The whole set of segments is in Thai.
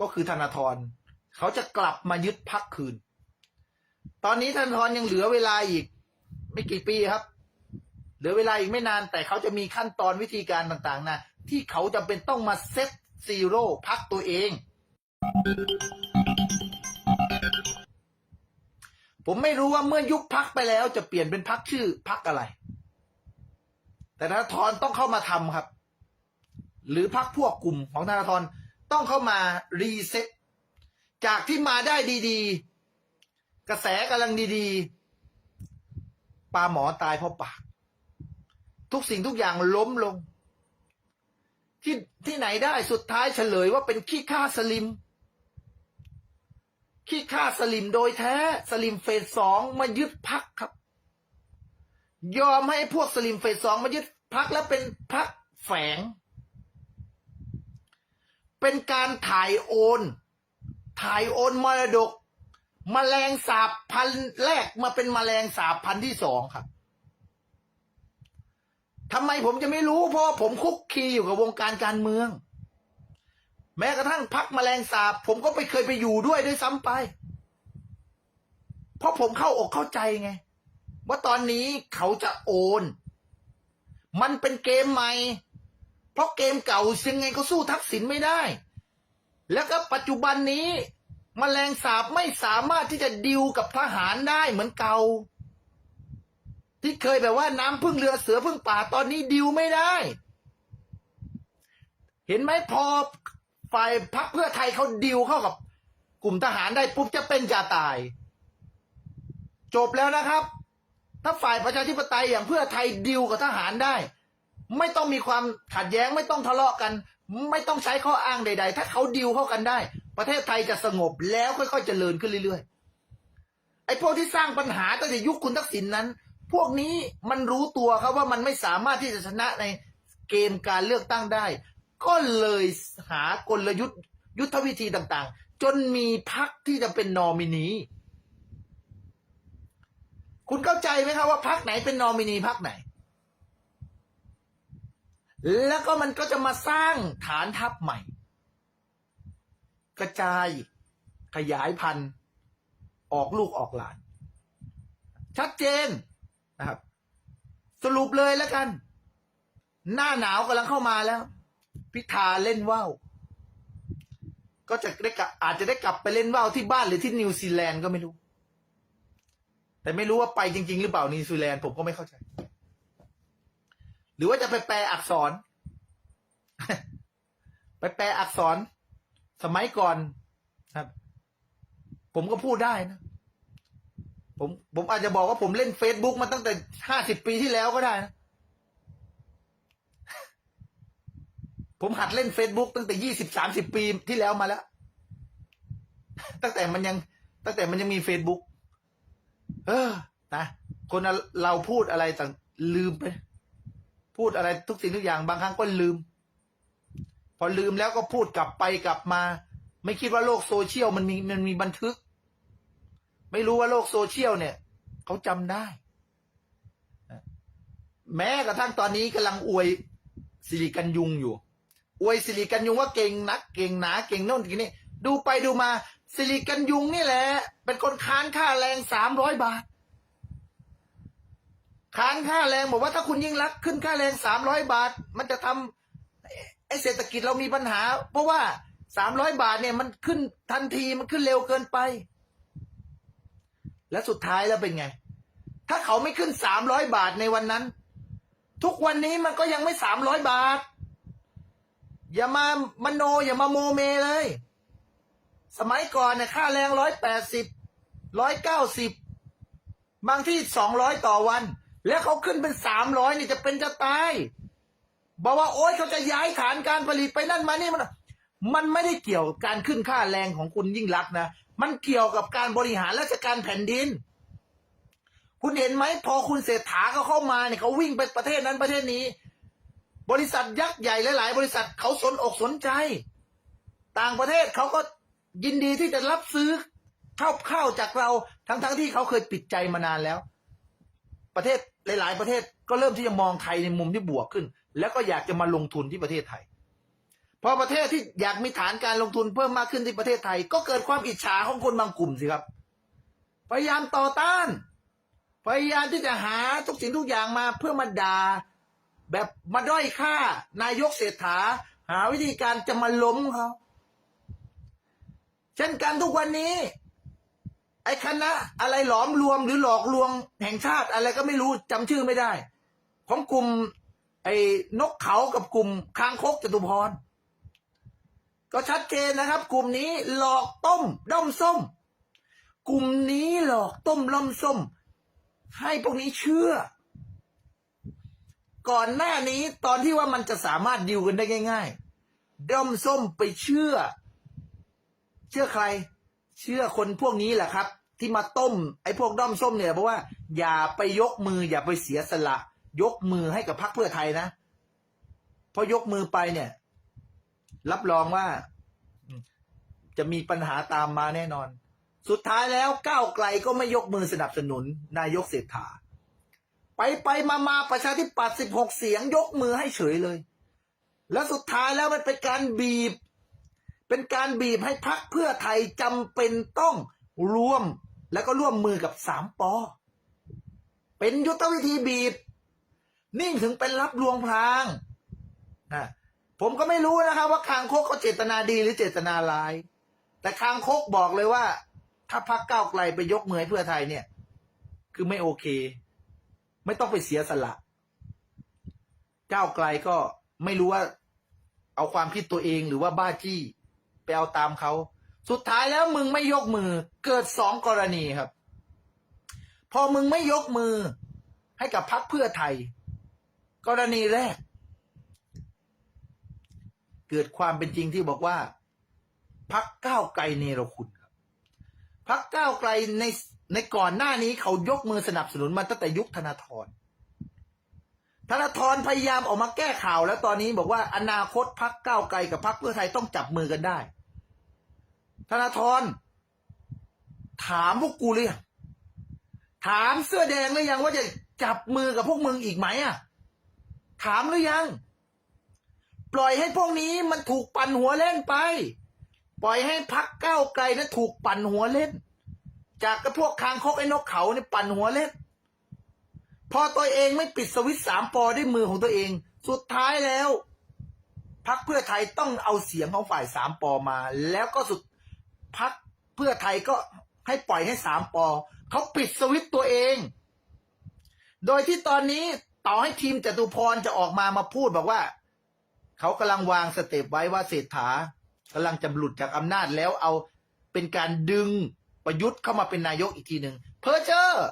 ก็คือธนาธรเขาจะกลับมายึดพักคืน ตอนนี้ธนาธรยังเหลือเวลาอีก ไม่กี่ปีครับ เหลือเวลาอีกไม่นาน แต่เขาจะมีขั้นตอนวิธีการต่างๆนะที่เขาจำเป็นต้องมาเซตซีโร่พักตัวเอง ผมไม่รู้ว่าเมื่อยุบพักไปแล้วจะเปลี่ยนเป็นพักชื่อพักอะไร แต่ธนาธรต้องเข้ามาทำครับ หรือพักพวกกลุ่มของธนาธร ต้องเข้ามารีเซ็ตจากที่มาได้ดีๆ กระแสกำลังดีๆปลาหมอตายเพราะปาก ทุกสิ่งทุกอย่างล้มลง ที่ที่ไหนได้สุดท้ายเฉลยว่าเป็นขี้ข้าสลิม ขี้ข้าสลิมโดยแท้สลิมเฟสสองมายึดพักครับ ยอมให้พวกสลิมเฟสสองมายึดพักแล้วเป็นพักแฝง เป็นการถ่ายโอน ถ่ายโอนมรดกมแมลงสาบพันธุ์แรกมาเป็นมแมลงสาบพันธุ์ที่สองครับทำไมผมจะไม่รู้เพราะผมคุกคีอยู่กับวงการการเมือง แม้กระทั่งพักมแมลงสาบ ผมก็ไปเคยไปอยู่ด้วยด้วยซ้ำไป เพราะผมเข้าอกเข้าใจไง ว่าตอนนี้เขาจะโอน มันเป็นเกมใหม่ เพราะเกมเก่ายังไงก็สู้ทักษิณไม่ได้ แล้วก็ปัจจุบันนี้มแมลงสาบไม่สามารถที่จะดิวกับทหารได้เหมือนเก่า ที่เคยแบบว่าน้ำพึ่งเรือเสือพึ่งป่าตอนนี้ดิวไม่ได้ เห็นไหมพอฝ่ายพรรคเพื่อไทยเขาดิวเข้ากับ กลุ่มทหารได้ปุ๊บจะเป็นจะตาย จบแล้วนะครับ ถ้าฝ่ายประชาธิปไตยอย่างเพื่อไทยดิวกับทหารได้ ไม่ต้องมีความขัดแย้งไม่ต้องทะเลาะกัน ไม่ต้องใช้ข้ออ้างใด ๆ ถ้าเขาดิวเข้ากันได้ ประเทศไทยจะสงบแล้วค่อยๆเจริญขึ้นเรื่อยๆไอ้พวกที่สร้างปัญหาตั้งแต่ยุคคุณทักษิณนนั้น พวกนี้มันรู้ตัวครับว่ามันไม่สามารถที่จะชนะในเกมการเลือกตั้งได้ ก็เลยหากลยุทธ์ยุทธวิธีต่างๆ จนมีพักที่จะเป็นนอมินีคุณเข้าใจไหมครับว่าพักไหนเป็นนอมินีพักไหน แล้วก็มันก็จะมาสร้างฐานทัพใหม่ กระจายขยายพันธุ์ออกลูกออกหลาน ชัดเจนนะครับ สรุปเลยแล้วกัน หน้าหนาวกำลังเข้ามาแล้ว พิธาเล่นว่าวก็จะได้กลับอาจจะได้กลับไปเล่นว่าวที่บ้านหรือที่นิวซีแลนด์ก็ไม่รู้ แต่ไม่รู้ว่าไปจริง ๆ หรือเปล่านิวซีแลนด์ผมก็ไม่เข้าใจ หรือว่าจะไปแปลอักษร ไปแปลอักษร สมัยก่อนครับ ผมก็พูดได้นะ ผมผมอาจจะบอกว่าผมเล่นเฟซบุ๊กมาตั้งแต่ห้าสิบปีที่แล้วก็ได้นะผมหัดเล่นเฟซบุ๊กตั้งแต่ยี่สิบสามสิบปีที่แล้วมาแล้ว ตั้งแต่มันยัง ตั้งแต่มันยังมีเฟซบุ๊กเออนะคนเราพูดอะไรต่างลืมไป พูดอะไรทุกสิ่งทุกอย่างบางครั้งก็ลืม พอลืมแล้วก็พูดกลับไปกลับมา ไม่คิดว่าโลกโซเชียลมันมีมันมีบันทึก ไม่รู้ว่าโลกโซเชียลเนี่ยเขาจำได้ แม้กระทั่งตอนนี้กำลังอวยสิริกันยุงอยู่ อวยสิริกันยุงว่าเก่งนัก เก่งหนาเก่งโน่นเก่งนี่ดูไปดูมาสิริกันยุงนี่แหละ เป็นคนค้านค่าแรงสามร้อยบาท ค้านค่าแรงบอกว่าถ้าคุณยิ่งรักขึ้นค่าแรงสามร้อยบาท มันจะทำไอ้เศรษฐกิจเรามีปัญหา เพราะว่าสามร้อยบาทเนี่ยมันขึ้นทันทีมันขึ้นเร็วเกินไป และสุดท้ายแล้วเป็นไง ถ้าเขาไม่ขึ้นสามร้อยบาทในวันนั้น ทุกวันนี้มันก็ยังไม่สามร้อยบาท อย่ามามโนอย่ามาโมเมเลย สมัยก่อนเนี่ยค่าแรงร้อยแปดสิบร้อยเก้าสิบบางที่สองร้อยต่อวัน แล้วเขาขึ้นเป็นสามร้อยนี่จะเป็นจะตายบอกว่าโอ๊ยเขาจะย้ายฐานการผลิตไปนั่นมานี่มันมันไม่ได้เกี่ยวกับการขึ้นค่าแรงของคุณยิ่งรักนะ มันเกี่ยวกับการบริหารราชการแผ่นดิน คุณเห็นไหมพอคุณเศรษฐาเขาเข้ามาเนี่ยเขาวิ่งไปประเทศนั้นประเทศนี้ บริษัทยักษ์ใหญ่หลาย ๆ บริษัทเขาสนอกสนใจ ต่างประเทศเขาก็ยินดีที่จะรับซื้อข้าวข้าวจากเราทั้งๆทที่เขาเคยปิดใจมานานแล้ว ประเทศหลาย ๆ ประเทศก็เริ่มที่จะมองไทยในมุมที่บวกขึ้น แล้วก็อยากจะมาลงทุนที่ประเทศไทยพอประเทศที่อยากมีฐานการลงทุนเพิ่มมากขึ้นที่ประเทศไทย ก็เกิดความอิจฉาของคนบางกลุ่มสิครับ พยายามต่อต้าน พยายามที่จะหาทุกสิ่งทุกอย่างมาเพื่อมาด่าแบบมาด้อยค่า นายกเศรษฐา หาวิธีการจะมาล้มเขาเช่นกันทุกวันนี้ ไอ้คณะอะไรหลอมรวมหรือหลอกลวงแห่งชาติอะไรก็ไม่รู้จำชื่อไม่ได้ ของกลุ่ม ไอ้นกเขากับกลุ่มคางคกจตุพร ก็ชัดเจนนะครับ กลุ่มนี้หลอกต้มด้อมส้ม กลุ่มนี้หลอกต้มล่อมส้ม ให้พวกนี้เชื่อ ก่อนหน้านี้ตอนที่ว่ามันจะสามารถดิวกันได้ง่าย ๆ ด้อมส้มไปเชื่อ เชื่อใครเชื่อคนพวกนี้แหละครับ ที่มาต้ม ไอ้พวกด้อมส้มเนี่ยเพราะว่าอย่าไปยกมือ อย่าไปเสียสละ ยกมือให้กับพรรคเพื่อไทยนะเพราะยกมือไปเนี่ย รับรองว่าจะมีปัญหาตามมาแน่นอน สุดท้ายแล้วก้าวไกลก็ไม่ยกมือสนับสนุน นายกเศรษฐา ไปไปมามาประชาธิปัตย์สิบหกเสียง ยกมือให้เฉยเลย แล้วสุดท้ายแล้วมันเป็นการบีบ เป็นการบีบให้พักเพื่อไทยจำเป็นต้องร่วม แล้วก็ร่วมมือกับสามปอ เป็นยุทธวิธีบีบนิ่งถึงเป็นรับลวงพรางนะผมก็ไม่รู้นะครับว่าคางคกเขาเจตนาดีหรือเจตนาร้าย แต่คางคกบอกเลยว่า ถ้าพักเก้าไกลไปยกมือให้เพื่อไทยเนี่ย คือไม่โอเค ไม่ต้องไปเสียสละ เก้าไกลก็ไม่รู้ว่า เอาความคิดตัวเองหรือว่าบ้าจี้ ไปเอาตามเขา สุดท้ายแล้วมึงไม่ยกมือ เกิดสองกรณีครับ พอมึงไม่ยกมือให้กับพักเพื่อไทย กรณีแรก เกิดความเป็นจริงที่บอกว่าพักก้าวไกลเนรคุณครับพักก้าวไกลในในก่อนหน้านี้เขายกมือสนับสนุนมาตั้งแต่ยุคธนาธรธนาธรพยายามออกมาแก้ข่าวแล้วตอนนี้บอกว่าอนาคตพักก้าวไกลกับพักเพื่อไทยต้องจับมือกันได้ ธนาธรถามพวกกูเลยงถามเสื้อแดงหรือยังว่าจะจับมือกับพวกมึงอีกไหมอะ ถามหรือยัง ปล่อยให้พวกนี้มันถูกปั่นหัวเล่นไป ปล่อยให้พักก้าไกลนั้นถูกปั่นหัวเล่น จากกับพวกคางคกไอ้นกเขาเนี่ยปั่นหัวเล่น พอตัวเองไม่ปิดสวิตช์สามปอด้วยมือของตัวเอง สุดท้ายแล้วพักเพื่อไทยต้องเอาเสียงของฝ่ายสามปอมา แล้วก็สุด พักเพื่อไทยก็ให้ปล่อยให้สามปอเขาปิดสวิตตัวเอง โดยที่ตอนนี้ต่อให้ทีมจตุพรจะออกมามาพูดบอกว่า เขากำลังวางสเต็ปไว้ว่าเศรษฐากำลังจะหลุดจากอำนาจแล้วเอาเป็นการดึงประยุทธ์เข้ามาเป็นนายกอีกทีหนึ่งเพอเจอร์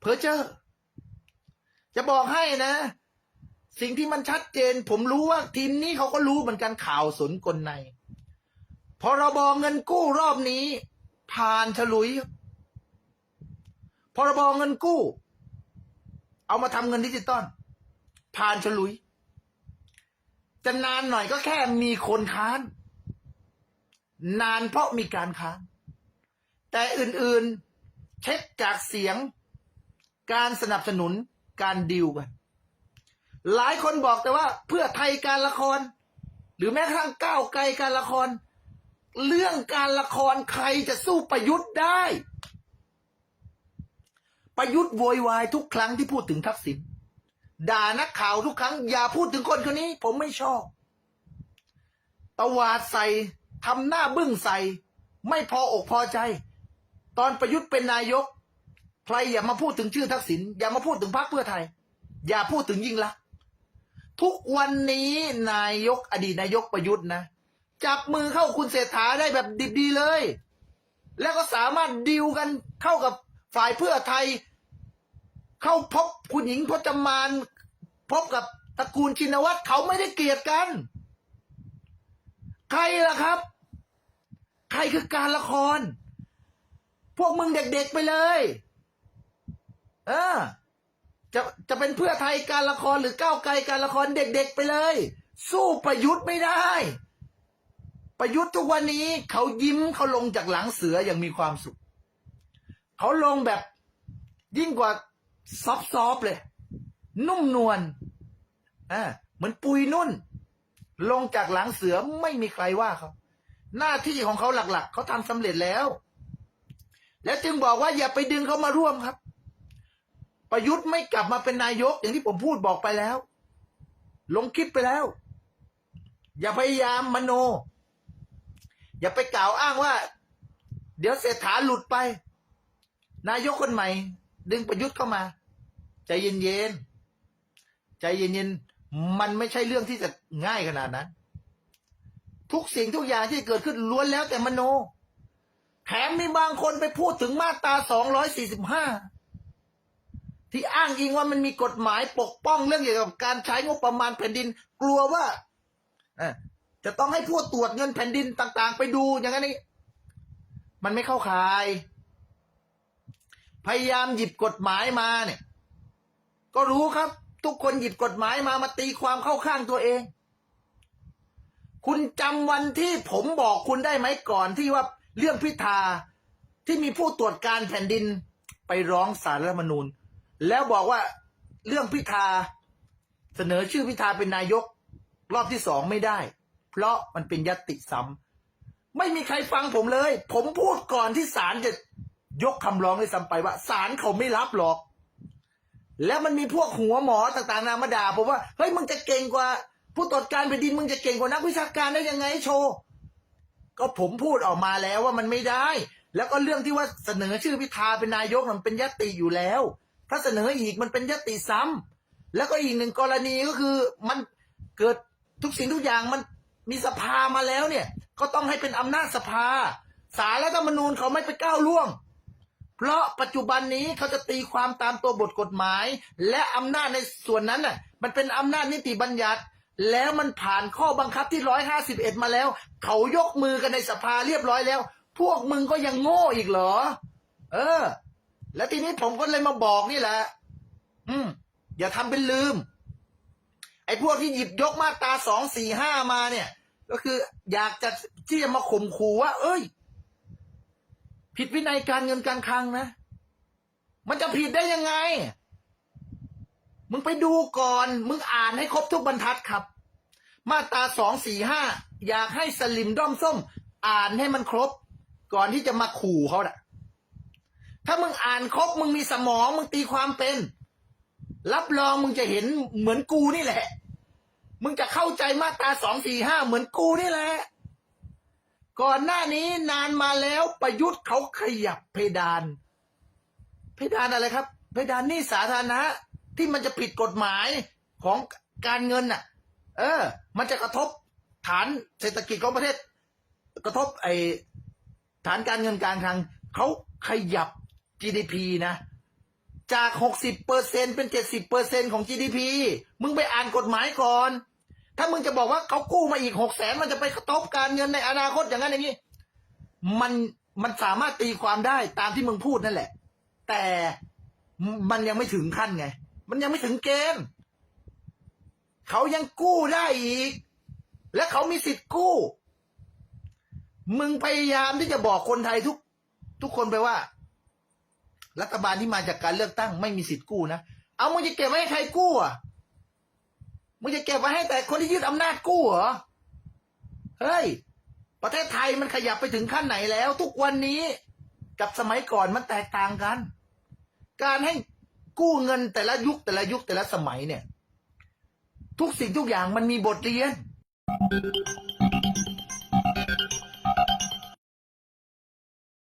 เพอเจอร์จะบอกให้นะ สิ่งที่มันชัดเจน ผมรู้ว่าทีมนี้เขาก็รู้เหมือนกันข่าวสนกลใน พรบเงินกู้รอบนี้ ผ่านฉลุยพรบเงินกู้ เอามาทำเงินดิจิตอลผ่านฉลุย จะนานหน่อยก็แค่มีคนค้าน นานเพราะมีการค้าน แต่อื่นๆเช็คจากเสียง การสนับสนุนการดิวกัน หลายคนบอกแต่ว่าเพื่อไทยการละคร หรือแม้กระทั่งก้าวไกลการละคร เรื่องการละครใครจะสู้ประยุทธ์ได้ ประยุทธ์โวยวายทุกครั้งที่พูดถึงทักษิณด่านักข่าวทุกครั้ง อย่าพูดถึงคนคนนี้ ผมไม่ชอบ ตวาดใส่ทำหน้าบึ้งใส่ ไม่พออกพอใจ ตอนประยุทธ์เป็นนายก ใครอย่ามาพูดถึงชื่อทักษิณอย่ามาพูดถึงพรรคเพื่อไทย อย่าพูดถึงยิ่งลักษณ์ทุกวันนี้นายกอดีตนายกประยุทธ์นะ จับมือเข้าคุณเศรษฐาได้แบบดิบดีเลย แล้วก็สามารถดิวกันเข้ากับฝ่ายเพื่อไทย เข้าพบคุณหญิงพจมาน พบกับตระกูลชินวัตรเขาไม่ได้เกลียดกัน ใครล่ะครับ ใครคือการละคร พวกมึงเด็กๆไปเลย เออจะจะเป็นเพื่อไทยการละครหรือก้าวไกลการละครเด็กๆไปเลย สู้ประยุทธ์ไม่ได้ ประยุทธ์ทุกวันนี้เขายิ้มเขาลงจากหลังเสืออย่างมีความสุข เขาลงแบบยิ่งกว่าซอฟๆเลย นุ่มนวลอ่าเหมือนปุยนุ่น ลงจากหลังเสือไม่มีใครว่าเขาหน้าที่ของเขาหลัก ๆ เขาทำสำเร็จแล้ว แล้วจึงบอกว่าอย่าไปดึงเขามาร่วมครับ ประยุทธ์ไม่กลับมาเป็นนายก อย่างที่ผมพูดบอกไปแล้ว ลงคลิปไปแล้ว อย่าพยายามมโน อย่าไปกล่าวอ้างว่า เดี๋ยวเศรษฐาหลุดไป นายกคนใหม่ ดึงประยุทธ์เข้ามา ใจเย็นๆใจเย็นๆมันไม่ใช่เรื่องที่จะง่ายขนาดนั้น ทุกสิ่งทุกอย่างที่เกิดขึ้นล้วนแล้วแต่มโน แถมมีบางคนไปพูดถึงมาตรา245ที่อ้างอิงว่ามันมีกฎหมายปกป้องเรื่องเกี่ยวกับการใช้งบประมาณแผ่นดิน กลัวว่า จะต้องให้ผู้ตรวจเงินแผ่นดินต่าง ๆ ไปดูอย่างนั้นนี่มันไม่เข้าข่าย พยายามหยิบกฎหมายมาเนี่ย ก็รู้ครับ ทุกคนหยิบกฎหมายมามาตีความเข้าข้างตัวเอง คุณจำวันที่ผมบอกคุณได้ไหมก่อนที่ว่าเรื่องพิธาที่มีผู้ตรวจการแผ่นดินไปร้องสารรัฐธรรมนูญ แล้วบอกว่าเรื่องพิธาเสนอชื่อพิธาเป็นนายก รอบที่สองไม่ได้ เพราะมันเป็นยติซ้ำไม่มีใครฟังผมเลย ผมพูดก่อนที่ศาลจะยกคำร้องให้ซ้ำไปว่าศาลเขาไม่รับหรอก แล้วมันมีพวกหัวหมอต่างๆนามาด่าผมว่าเฮ้ยมึงจะเก่งกว่า ผู้ตรวจการแผ่นดินมึงจะเก่งกว่านักวิชาการได้ยังไงโชว์ก็ผมพูดออกมาแล้วว่ามันไม่ได้ แล้วก็เรื่องที่ว่าเสนอชื่อพิธาเป็นนายกมันเป็นยติอยู่แล้ว ถ้าเสนออีกมันเป็นยติซ้ำแล้วก็อีกหนึ่งกรณีก็คือมันเกิดทุกสิ่งทุกอย่างมัน มีสภามาแล้วเนี่ย ก็ต้องให้เป็นอำนาจสภาสารรัฐธรรมนูญเขาไม่ไปก้าวล่วง เพราะปัจจุบันนี้เขาจะตีความตามตัวบทกฎหมาย และอำนาจในส่วนนั้นน่ะ มันเป็นอำนาจนิติบัญญัติ แล้วมันผ่านข้อบังคับที่ร้อยห้าสิบเอ็ดมาแล้ว เขายกมือกันในสภาเรียบร้อยแล้ว พวกมึงก็ยังโง่อีกเหรอ เออ แล้วทีนี้ผมก็เลยมาบอกนี่แหละ อืม อย่าทำเป็นลืม ไอ้พวกที่หยิบยกมาตราสองสี่ห้ามาเนี่ย ก็คืออยากจะที่จะมาข่มขู่ว่า เอ้ย ผิดวินัยการเงินการคลังนะ มันจะผิดได้ยังไง มึงไปดูก่อน มึงอ่านให้ครบทุกบรรทัดครับ มาตราสองสี่ห้าอยากให้สลิมด้อมส้ม อ่านให้มันครบ ก่อนที่จะมาขู่เขาน่ะ ถ้ามึงอ่านครบ มึงมีสมอง มึงตีความเป็น รับรองมึงจะเห็นเหมือนกูนี่แหละ มึงจะเข้าใจมาตราสองสี่ห้าเหมือนกูนี่แหละ ก่อนหน้านี้นานมาแล้วประยุทธ์เขาขยับเพดาน เพดานอะไรครับ เพดานหนี้สาธารณะที่มันจะผิดกฎหมายของการเงินน่ะ เออ มันจะกระทบฐานเศรษฐกิจของประเทศ กระทบไอฐานการเงินการคลังเขาขยับ GDP นะ จาก 60เปอร์เซ็นเป็น 70เปอร์เซ็นของ GDP มึงไปอ่านกฎหมายก่อน ถ้ามึงจะบอกว่าเขากู้มาอีกหกแสนมันจะไปกระทบการเงินในอนาคตอย่างนั้นอย่างนี้ มันมันสามารถตีความได้ตามที่มึงพูดนั่นแหละ แต่มันยังไม่ถึงขั้นไง มันยังไม่ถึงเกณฑ์เขายังกู้ได้อีก และเขามีสิทธิ์กู้ มึงพยายามที่จะบอกคนไทยทุก ทุกคนไปว่า รัฐบาลที่มาจากการเลือกตั้งไม่มีสิทธิ์กู้นะ เอามึงจะเก็บไว้ให้ใครกู้อะ มึงจะเก็บไว้ให้แต่คนที่ยึดอำนาจกู้เหรอ เฮ้ย ประเทศไทยมันขยับไปถึงขั้นไหนแล้ว ทุกวันนี้กับสมัยก่อนมันแตกต่างกัน การให้กู้เงินแต่ละยุคแต่ละยุคแต่ละสมัยเนี่ย ทุกสิ่งทุกอย่างมันมีบทเรียน